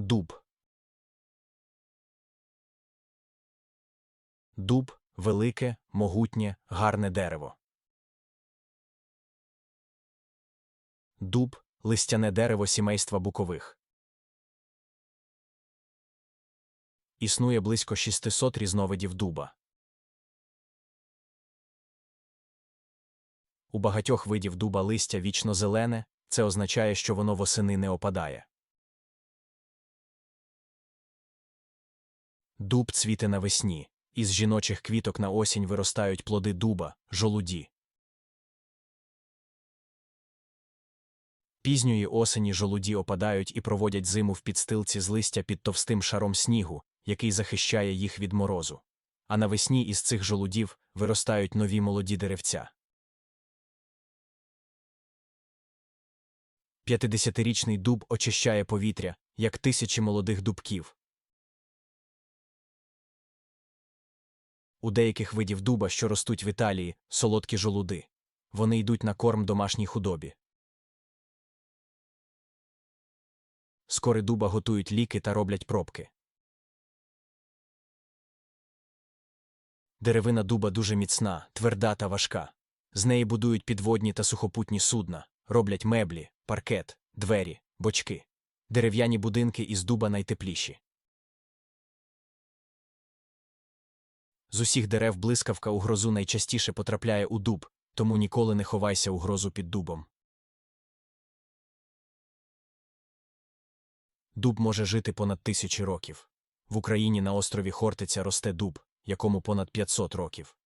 Дуб. Дуб велике, могутнє, гарне дерево. Дуб листяне дерево сімейства букових. Існує близько 600 різновидів дуба. У багатьох видів дуба листя вічно зелене, це означає, що воно восени не опадає. Дуб цвіте навесні. Із жіночих квіток на осінь виростають плоди дуба, жолуді. Пізньої осені жолуді опадають і проводять зиму в підстилці з листя під товстим шаром снігу, який захищає їх від морозу. А навесні із цих жолудів виростають нові молоді деревця. П'ятидесятирічний дуб очищає повітря, як тисячі молодих дубків. У деяких видів дуба, що ростуть в Італії, солодкі жолуди. Вони йдуть на корм домашній худобі. З кори дуба готують ліки та роблять пробки. Деревина дуба дуже міцна, тверда та важка. З неї будують підводні та сухопутні судна, роблять меблі, паркет, двері, бочки. Дерев'яні будинки із дуба найтепліші. З усіх дерев блискавка у грозу найчастіше потрапляє у дуб, тому ніколи не ховайся у грозу під дубом. Дуб може жити понад тисячі років. В Україні на острові Хортиця росте дуб, якому понад 500 років.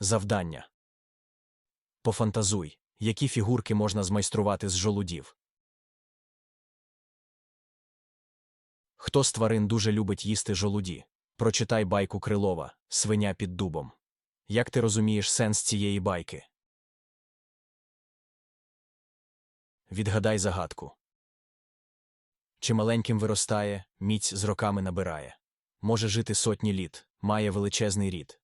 Завдання Пофантазуй, які фігурки можна змайструвати з жолудів. Хто з тварин дуже любить їсти жолуді? Прочитай байку Крилова Свиня під дубом. Як ти розумієш сенс цієї байки? Відгадай загадку. Чи маленьким виростає, міць з роками набирає. Може жити сотні літ, має величезний рід.